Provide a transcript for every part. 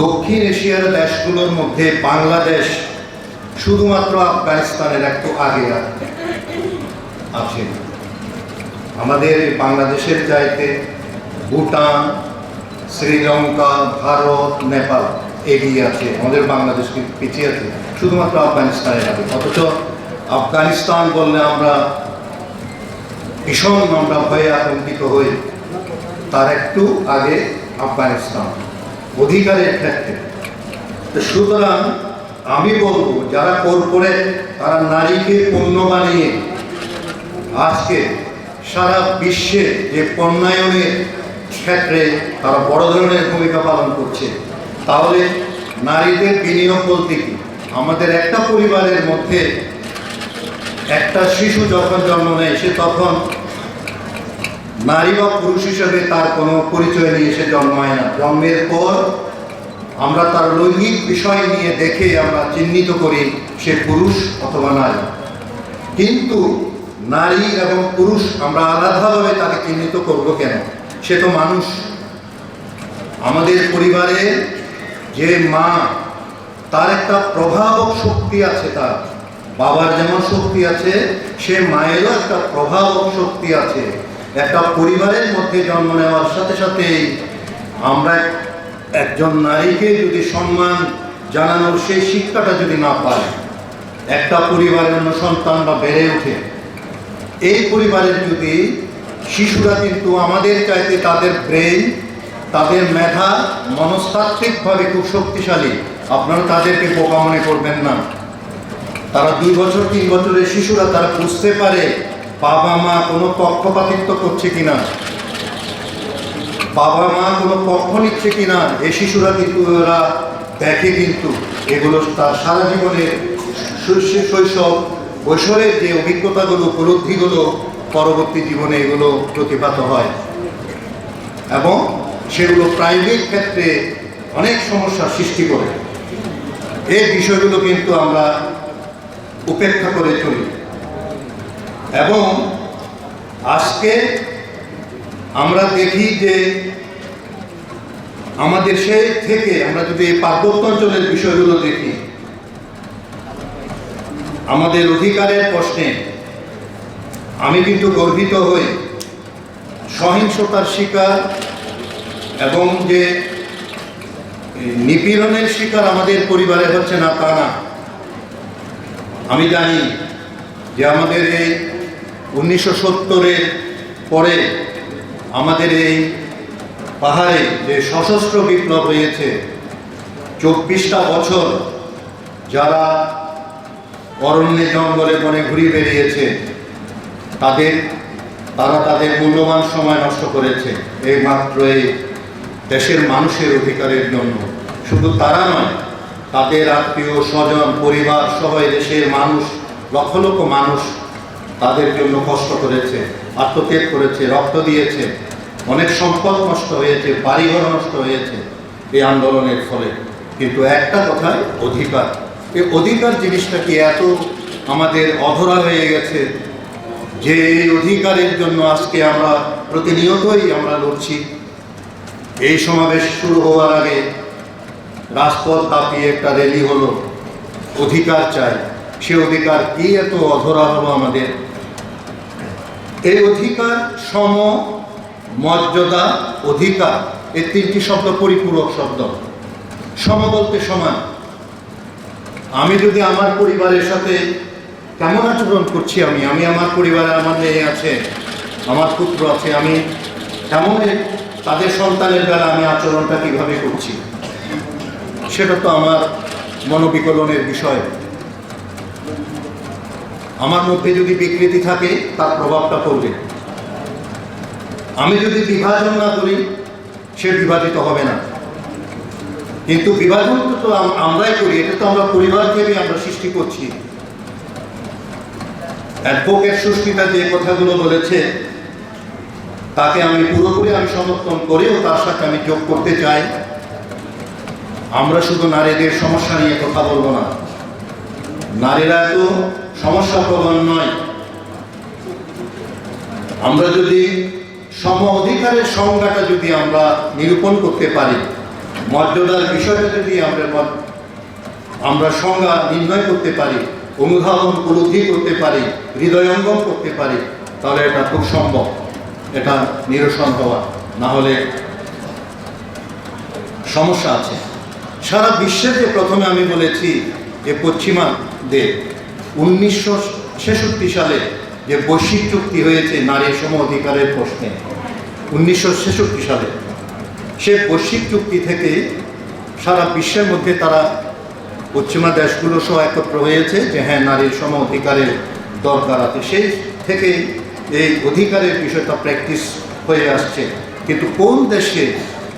দক্ষিণ এশিয়ার দেশগুলোর মধ্যে বাংলাদেশ শুধুমাত্র আফগানিস্তানের একটু আগে আছে। আমাদের বাংলাদেশের চাইতে ভুটান, শ্রীলঙ্কা, ভারত, নেপাল এগিয়ে আছে। আমাদের বাংলাদেশ পিছিয়ে আছে? শুধুমাত্র আফগানিস্তানের আগে। অথচ আফগানিস্তান বললে আমরা ভীষণ আমরা ভয়ে আতঙ্কিত হই। তার একটু আগে আফগানিস্তান। অধিকারের ক্ষেত্রে তো সুতরাং আমি বলব, যারা কর্পোরেট, তারা নারীকে পণ্য বানিয়ে আজকে সারা বিশ্বে যে পণ্যায়নের ক্ষেত্রে তারা বড় ধরনের ভূমিকা পালন করছে, তাহলে নারীদের বিনিয়োগ বলতে কি? আমাদের একটা পরিবারের মধ্যে একটা শিশু যখন জন্ম নেয়, সে তখন নারী বা পুরুষ হিসেবে তার কোনো পরিচয় নিয়ে সে জন্মায় না। জন্মের পর আমরা তার লৈঙ্গিক বিষয় নিয়ে দেখে আমরা চিহ্নিত করি সে পুরুষ অথবা নারী। কিন্তু নারী এবং পুরুষ আমরা আলাদাভাবে তাকে চিহ্নিত করব কেন? সে তো মানুষ। আমাদের পরিবারে যে মা, তার একটা প্রভাবক শক্তি আছে তার। বাবার যেমন শক্তি আছে, সে মায়েরও একটা প্রভাবক শক্তি আছে। একটা পরিবারের মধ্যে জন্ম নেওয়ার সাথে সাথে আমরা একজন নারীকে যদি সম্মান জানানোর সেই শিক্ষাটা যদি না পায় একটা পরিবারের অন্য সন্তানরা বেড়ে ওঠে। এই পরিবারের যদি শিশুরা কিন্তু আমাদের চাইতে তাদের ব্রেন তাদের মেধা মনস্তাত্ত্বিকভাবে খুব শক্তিশালী, আপনারা তাদেরকে বোকা মনে করবেন না। তারা দুই বছর, তিন বছরের শিশুরা তারা বুঝতে পারে বাবা মা কোনো পক্ষপাতিত্ব করছে কিনা? বাবা মা কোনো পক্ষ নিচ্ছে কিনা? এই শিশুরা কিন্তু ওরা দেখে কিন্তু এগুলো তার সারা জীবনের শৈশব কৈশোরের যে অভিজ্ঞতাগুলো, উপলব্ধিগুলো পরবর্তী জীবনে এগুলো প্রতিপাত হয়। এবং সেগুলো প্রাইভেট ক্ষেত্রে অনেক সমস্যার সৃষ্টি করে। এই বিষয়গুলো কিন্তু আমরা উপেক্ষা করে চলি। এবং আজকে আমরা দেখি যে আমাদের সে থেকে আমরা যদি এই পার্বত্য অঞ্চলের বিষয়গুলো দেখি, আমাদের অধিকারের প্রশ্নে আমি কিন্তু গর্বিত হই সহিংসতার শিকার এবং যে নিপীড়নের শিকার আমাদের পরিবারে হচ্ছে না, তা না। আমি জানি যে আমাদের এই উনিশশো সত্তরের পরে আমাদের এই পাহাড়ে যে সশস্ত্র বিপ্লব হয়েছে চব্বিশটা বছর যারা অরণ্যে, জঙ্গলে বনে ঘুরে বেরিয়েছে তাদের, তারা তাদের মূল্যবান সময় নষ্ট করেছে। এই মাত্র এই দেশের মানুষের অধিকারের জন্য। শুধু তারা নয়, তাদের আত্মীয় স্বজন, পরিবার সহ এই দেশের মানুষ, লক্ষ লক্ষ মানুষ তাদের জন্য কষ্ট করেছে, আত্মত্যাগ করেছে, রক্ত দিয়েছে। অনেক সম্পদ নষ্ট হয়েছে, বাড়িঘর নষ্ট হয়েছে এই আন্দোলনের ফলে। কিন্তু একটা কথায় অধিকার। এই অধিকার জিনিসটা কি এত আমাদের অধরা হয়ে গেছে যে এই অধিকারের জন্য আজকে আমরা প্রতিনিয়তই আমরা লড়ছি? এই সমাবেশ শুরু হওয়ার আগে রাজপথ কাঁপিয়ে একটা র্যালি হলো। অধিকার চাই। সে অধিকার কি এত অধরা হলো আমাদের? এই অধিকার, সম, মর্যাদা, অধিকার, এই তিনটি শব্দ পরিপূরক শব্দ। সম বলতে সমান। আমি যদি আমার পরিবারের সাথে কেমন আচরণ করছি আমি? আমি আমার পরিবারে আমার মেয়ে আছে, আমার পুত্র আছে, আমি কেমন তাদের সন্তানের বেলা আমি আচরণটা কীভাবে করছি? সেটা তো আমার মনোবিকলনের বিষয়। আমার মধ্যে যদি বিকৃতি থাকে, তার প্রভাবটা পড়বে আমি যদি বিভাজন না করি, সে বিভাজিত হবে না। কিন্তু বিভাজন তো আমরাই করি, এটা তো আমরা পরিবার থেকে আমরা সৃষ্টি করছি। অ্যাডভোকেট সুস্মিতা যে কথাগুলো বলেছে, তাকে আমি পুরোপুরি আমি সমর্থন করেও তার সাথে আমি যোগ করতে চাই। আমরা শুধু নারীদের সমস্যা নিয়ে কথা বলব না। নারীরা তো সমস্যা প্রবণ নয়। আমরা যদি সম অধিকারের সংজ্ঞাটা যদি আমরা নিরূপণ করতে পারি, মর্যাদার বিষয়টা যদি আমরা আমরা সংজ্ঞা নির্ণয় করতে পারি, অনুধাবন উপলব্ধি করতে পারি, হৃদয়ঙ্গম করতে পারি, তাহলে এটা খুব সম্ভব। এটা নিরসন হওয়া, না হলে সমস্যা আছে। সারা বিশ্বের যে প্রথমে আমি বলেছি যে পশ্চিমাদের উনিশশো ছেষট্টি সালে যে বৈশ্বিক চুক্তি হয়েছে নারী সম অধিকারের প্রশ্নে, উনিশশো ছেষট্টি সালে, সে বৈশ্বিক চুক্তি থেকে সারা বিশ্বের মধ্যে তারা পশ্চিমা দেশগুলো সহ একত্র হয়েছে যে হ্যাঁ নারীর সম অধিকারের দরকার আছে। সেই থেকে এই অধিকারের বিষয়টা প্র্যাকটিস হয়ে আসছে। কিন্তু কোন দেশে,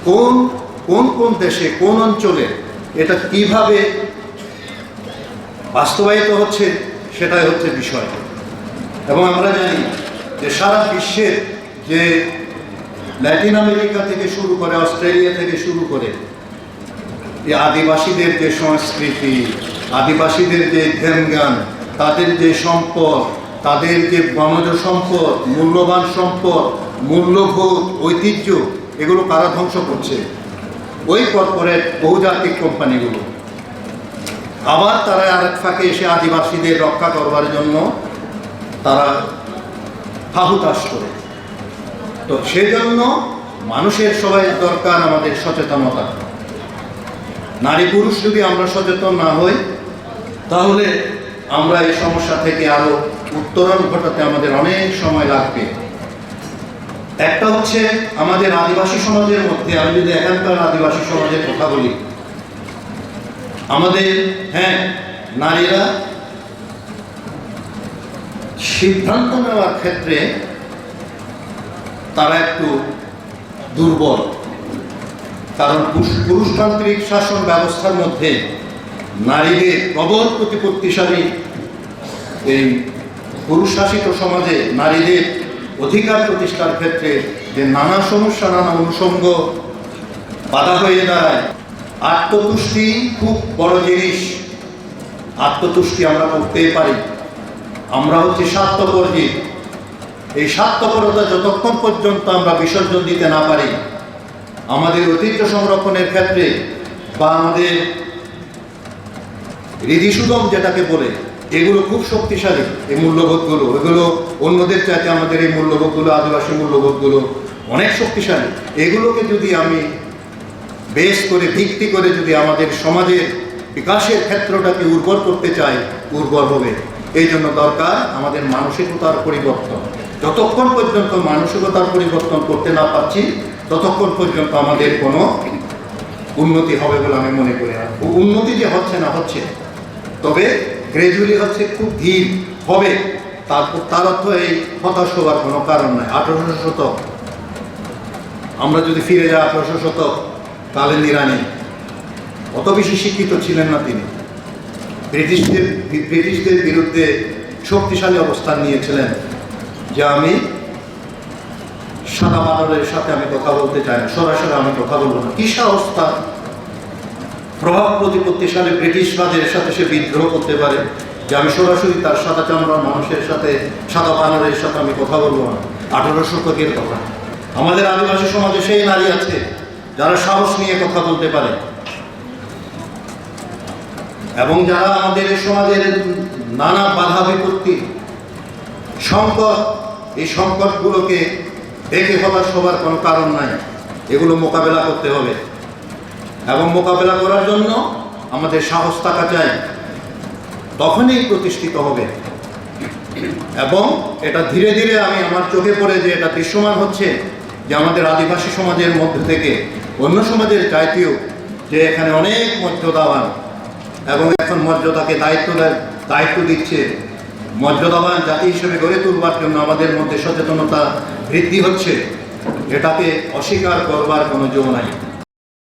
কোন কোন কোন দেশে, কোন অঞ্চলে এটা কীভাবে বাস্তবায়িত হচ্ছে সেটাই হচ্ছে বিষয়। এবং আমরা জানি যে সারা বিশ্বের যে ল্যাটিন আমেরিকা থেকে শুরু করে অস্ট্রেলিয়া থেকে শুরু করে এই আদিবাসীদের যে সংস্কৃতি, আদিবাসীদের যে ধ্যান তাদের যে সম্পদ, তাদের যে বনজ সম্পদ, মূল্যবান সম্পদ, মূল্যবোধ, ঐতিহ্য, এগুলো কারা ধ্বংস করছে? ওই কর্পোরেট বহুজাতিক কোম্পানিগুলো। আবার তারা আরেক ফাঁকে এসে আদিবাসীদের রক্ষা করবার জন্য তারা হাহুতাশ করে। তো সেজন্য মানুষের সবাই দরকার আমাদের সচেতনতা। নারী পুরুষ যদি আমরা সচেতন না হই, তাহলে আমরা এই সমস্যা থেকে আরও উত্তরণ ঘটাতে আমাদের অনেক সময় লাগবে। একটা হচ্ছে আমাদের আদিবাসী সমাজের মধ্যে, আমি যদি এখানকার আদিবাসী সমাজের কথা বলি আমাদের হ্যাঁ নারীরা সিদ্ধান্ত নেওয়ার ক্ষেত্রে তারা একটু দুর্বল। কারণ পুরুষ- পুরুষতান্ত্রিক শাসন ব্যবস্থার মধ্যে নারীদের প্রবল প্রতিপত্তিশালী এই পুরুষ শাসিত সমাজে নারীদের অধিকার প্রতিষ্ঠার ক্ষেত্রে যে নানা সমস্যা, নানা অনুষঙ্গ বাধা হয়ে দাঁড়ায় আত্মতুষ্টি খুব বড় জিনিস। আত্মতুষ্টি আমরা করতেই পারি। আমরা হচ্ছে স্বার্থপরজী এই স্বার্থপরতা যতক্ষণ পর্যন্ত আমরা বিসর্জন দিতে না পারি, আমাদের ঐতিহ্য সংরক্ষণের ক্ষেত্রে বা আমাদের হৃদিসুদম যেটাকে বলে, এগুলো খুব শক্তিশালী, এই মূল্যবোধগুলো। এগুলো অন্যদের চাইতে আমাদের এই মূল্যবোধগুলো, আদিবাসী মূল্যবোধগুলো অনেক শক্তিশালী। এগুলোকে যদি আমি বেশ করে ভিত্তি করে যদি আমাদের সমাজের বিকাশের ক্ষেত্রটাকে উর্বর করতে চাই উর্বর হবে। এই জন্য দরকার আমাদের মানসিকতার পরিবর্তন। যতক্ষণ পর্যন্ত মানসিকতার পরিবর্তন করতে না পারছি, ততক্ষণ পর্যন্ত আমাদের কোনো উন্নতি হবে বলে আমি মনে করি না। উন্নতি যে হচ্ছে না হচ্ছে, তবে গ্রেজুয়ালি হচ্ছে, খুব ধীর হবে। তারপর তার অর্থ এই হতাশ হওয়ার কোনো কারণ নাই। আঠারোশো শতক। আমরা যদি ফিরে যাই আঠারোশো শতক কালেন ইরানি। অত বেশি শিক্ষিত ছিলেন না তিনি। ব্রিটিশদের ব্রিটিশদের বিরুদ্ধে শক্তিশালী অবস্থান নিয়েছিলেন, যে আমি সাদা বানরের সাথে আমি কথা বলতে চাই না, সরাসরি আমি কথা বলব না। কি সাহস তার? প্রভাব প্রতিপত্তিশালী ব্রিটিশ রাজের সাথে সে বিদ্রোহ করতে পারে, যে আমি সরাসরি তার সাদা চামড়ার মানুষের সাথে, সাদা বানরের সাথে আমি কথা বলব না। আঠারো শতকের কথা। আমাদের আদিবাসী সমাজে সেই নারী আছে যারা সাহস নিয়ে কথা বলতে পারে। এবং যারা আমাদের সমাজের নানা বাধা বিপত্তি, সংকট, এই সংকটগুলোকে দেখে হতাশ হবার কোনো কারণ নাই। এগুলো মোকাবেলা করতে হবে। এবং মোকাবেলা করার জন্য আমাদের সাহস থাকা চাই। তখনই প্রতিষ্ঠিত হবে। এবং এটা ধীরে ধীরে আমি আমার চোখে পড়ে যে এটা দৃশ্যমান হচ্ছে যে আমাদের আদিবাসী সমাজের মধ্যে থেকে অন্য সমাজের চাইতেও যে এখানে অনেক মর্যাদাবান এবং এখন মর্যাদাকে দায়িত্ব দেয়- দায়িত্ব দিচ্ছে, মর্যাদাবান জাতি হিসেবে গড়ে তুলবার জন্য আমাদের মধ্যে সচেতনতা বৃদ্ধি হচ্ছে, এটাকে অস্বীকার করবার কোনো জো নাই।